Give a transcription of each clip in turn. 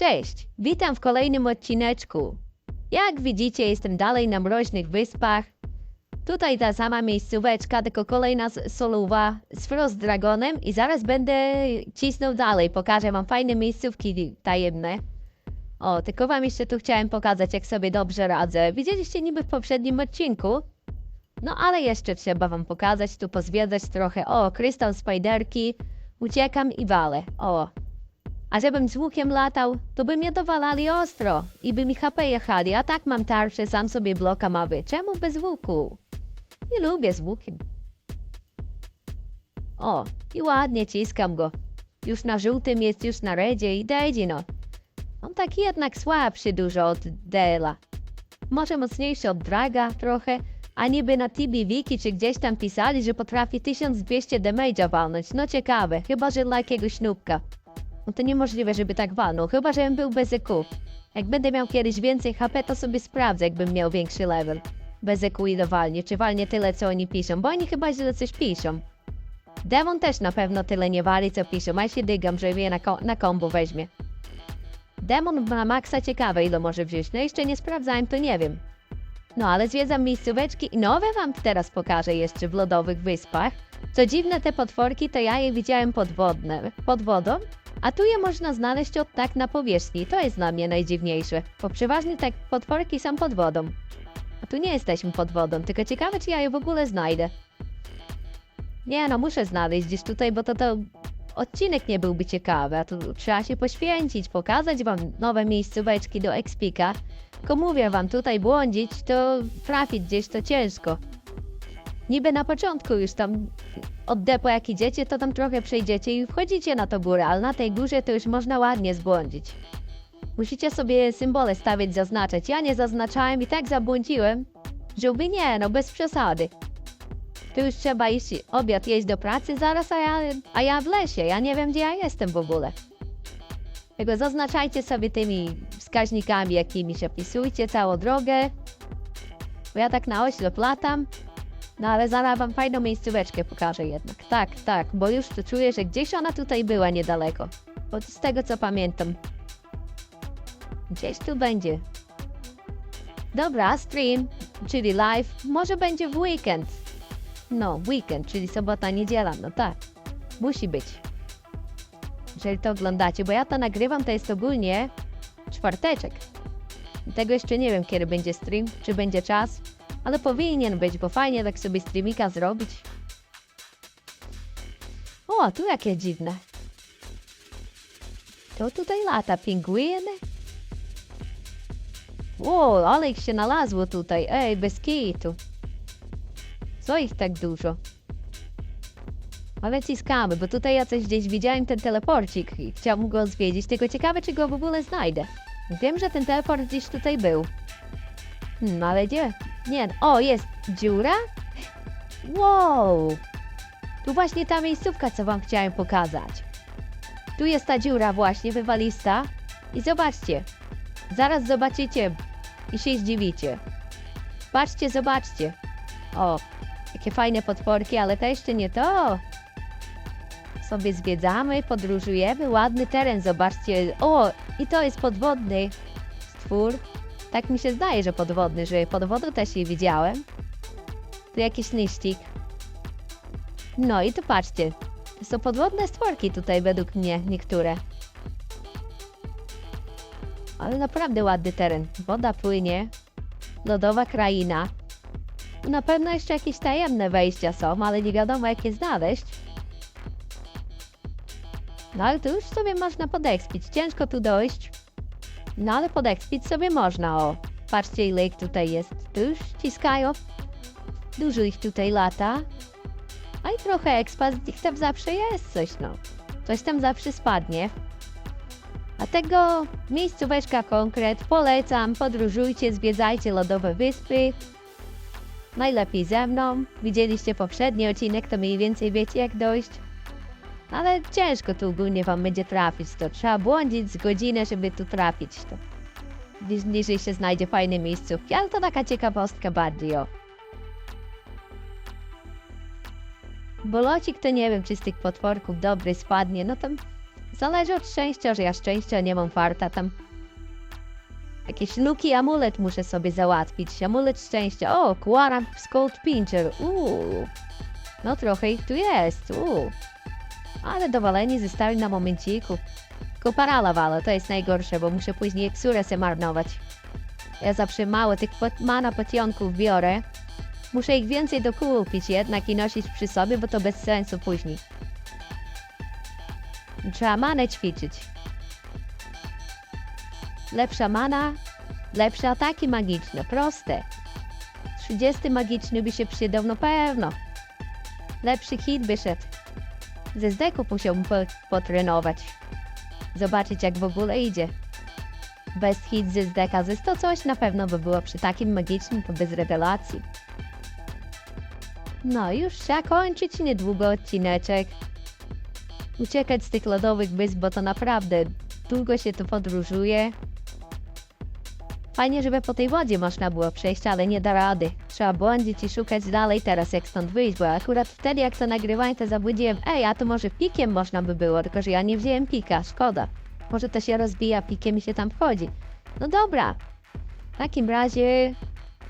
Cześć, witam w kolejnym odcineczku. Jak widzicie, jestem dalej na mroźnych wyspach. Tutaj ta sama miejscóweczka, tylko kolejna s- solowa z Frost Dragonem i zaraz będę cisnął dalej. Pokażę wam fajne miejscówki tajemne. O, tylko wam jeszcze tu chciałem pokazać, jak sobie dobrze radzę. Widzieliście niby w poprzednim odcinku? No ale jeszcze trzeba wam pokazać, tu pozwiedzać trochę. O, krystal spiderki. Uciekam i walę. O, a żebym z łukiem latał, to by mnie dowalali ostro i by mi HP jechali, a tak mam tarczę, sam sobie bloka mawy. Czemu bez łuku? Nie lubię z łukiem. O, i ładnie ciskam go. Już na żółtym jest, już na redzie i dejdzie no. On taki jednak słabszy dużo od Dela. Może mocniejszy od Draga trochę, a niby na TB Wiki czy gdzieś tam pisali, że potrafi 1200 damage'a walnąć. No ciekawe, chyba że dla jakiegoś nubka. No to niemożliwe, żeby tak walnął, chyba żebym był bez EQ. Jak będę miał kiedyś więcej HP, to sobie sprawdzę, jakbym miał większy level. Bez EQ ile walnie, czy walnie tyle, co oni piszą, bo oni chyba źle coś piszą. Devon też na pewno tyle nie wali, co piszą, a ja się dygam, że je na, ko- na kombo weźmie. Demon na maksa ciekawe, ile może wziąć, no jeszcze nie sprawdzałem, to nie wiem. No ale zwiedzam miejscóweczki i nowe wam teraz pokażę jeszcze w lodowych wyspach. Co dziwne, te potworki to ja je widziałem podwodne, pod wodą, a tu je można znaleźć od tak na powierzchni. To jest dla mnie najdziwniejsze, bo przeważnie tak potworki są pod wodą. A tu nie jesteśmy pod wodą, tylko ciekawe, czy ja je w ogóle znajdę. Nie no, muszę znaleźć gdzieś tutaj, bo to, to odcinek nie byłby ciekawy, a tu trzeba się poświęcić, pokazać wam nowe miejscóweczki do Expika. Tylko mówię wam, tutaj błądzić, to trafić gdzieś to ciężko. Niby na początku już tam od depo jak idziecie, to tam trochę przejdziecie i wchodzicie na tą górę, ale na tej górze to już można ładnie zbłądzić. Musicie sobie symbole stawiać, zaznaczać. Ja nie zaznaczałem i tak zabłądziłem, że wy nie, no bez przesady. Tu już trzeba iść obiad jeść do pracy zaraz, a ja, a ja w lesie. Ja nie wiem, gdzie ja jestem w ogóle. Tego zaznaczajcie sobie tymi wskaźnikami jakimiś, opisujcie całą drogę. Bo ja tak na oślep latam, no ale zaraz wam fajną miejscóweczkę pokażę jednak. Tak, tak, bo już tu czuję, że gdzieś ona tutaj była niedaleko. Bo z tego co pamiętam. Gdzieś tu będzie. Dobra, stream, czyli live, może będzie w weekend. No, weekend, czyli sobota, niedziela, no tak. Musi być. Jeżeli to oglądacie, bo ja to nagrywam, to jest ogólnie czwarteczek. Tego jeszcze nie wiem, kiedy będzie stream, czy będzie czas, ale powinien być, bo fajnie tak sobie streamika zrobić. O, tu jakie dziwne. To tutaj lata pingwiny? O, ale ich się znalazło tutaj, ej, bez kitu. Co ich tak dużo? Ale ciskamy, bo tutaj ja coś gdzieś widziałem ten teleporcik i chciałbym go zwiedzić, tylko ciekawe, czy go w ogóle znajdę. Wiem, że ten teleport gdzieś tutaj był. Hmm, ale gdzie? Nie, o, jest dziura? Wow! Tu właśnie ta miejscówka, co wam chciałem pokazać. Tu jest ta dziura właśnie, wywalista. I zobaczcie. Zaraz zobaczycie i się zdziwicie. Patrzcie, zobaczcie. O, jakie fajne potworki, ale to jeszcze nie to. Sobie zwiedzamy, podróżujemy, ładny teren, zobaczcie. O, i to jest podwodny stwór. Tak mi się zdaje, że podwodny, że pod wodą też je widziałem. Tu jakiś liścik. No i tu patrzcie. Są podwodne stworki tutaj według mnie, niektóre. Ale naprawdę ładny teren. Woda płynie. Lodowa kraina. Na pewno jeszcze jakieś tajemne wejścia są, ale nie wiadomo jak je znaleźć. No ale tu już sobie można podekspić. Ciężko tu dojść. No ale podekspić sobie można, o. Patrzcie ile ich tutaj jest. Tu już ściskają. Dużo ich tutaj lata. A i trochę expa, z nich tam zawsze jest coś, no. Coś tam zawsze spadnie. A tego miejscóweczka konkret polecam. Podróżujcie, zwiedzajcie lodowe wyspy. Najlepiej ze mną. Widzieliście poprzedni odcinek, to mniej więcej wiecie jak dojść. Ale ciężko tu ogólnie wam będzie trafić. To trzeba błądzić z godzinę, żeby tu trafić. To gdzieś niżej się znajdzie fajne miejscówki, ale to taka ciekawostka bardziej o. Bolocik to nie wiem, czy z tych potworków dobry spadnie, no to Zależy od szczęścia, że ja szczęścia nie mam farta tam. Jakieś luki amulet muszę sobie załatwić. Amulet szczęścia. O, Quaram Scout Pincher. Uuu. No trochę ich tu jest. Uuu. Ale dowaleni zostali na momenciku. Wala, to jest najgorsze, bo muszę później eksure se marnować. Ja zawsze mało tych mana potionków biorę. Muszę ich więcej dokupić jednak i nosić przy sobie, bo to bez sensu później. Trzeba manę ćwiczyć. Lepsza mana, lepsze ataki magiczne, proste. 30 magiczny by się przydał, no pewno. Lepszy hit by szedł. Ze zdeków musiałbym po, potrenować. Zobaczyć jak w ogóle idzie. Bez hit ze zdeka ze 100 coś na pewno by było przy takim magicznym, to bez rewelacji. No już trzeba kończyć niedługo odcineczek. Uciekać z tych lodowych wysp, bo to naprawdę długo się tu podróżuje. Fajnie, żeby po tej wodzie można było przejść, ale nie da rady. Trzeba błądzić i szukać dalej teraz, jak stąd wyjść, bo akurat wtedy, jak to nagrywałem, to zabudziłem, ej, a to może pikiem można by było, tylko że ja nie wziąłem pika, szkoda. Może to się rozbija pikiem i się tam wchodzi. No dobra. W takim razie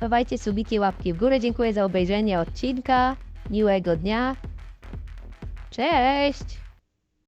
dawajcie subiki, łapki w górę. Dziękuję za obejrzenie odcinka. Miłego dnia. Cześć!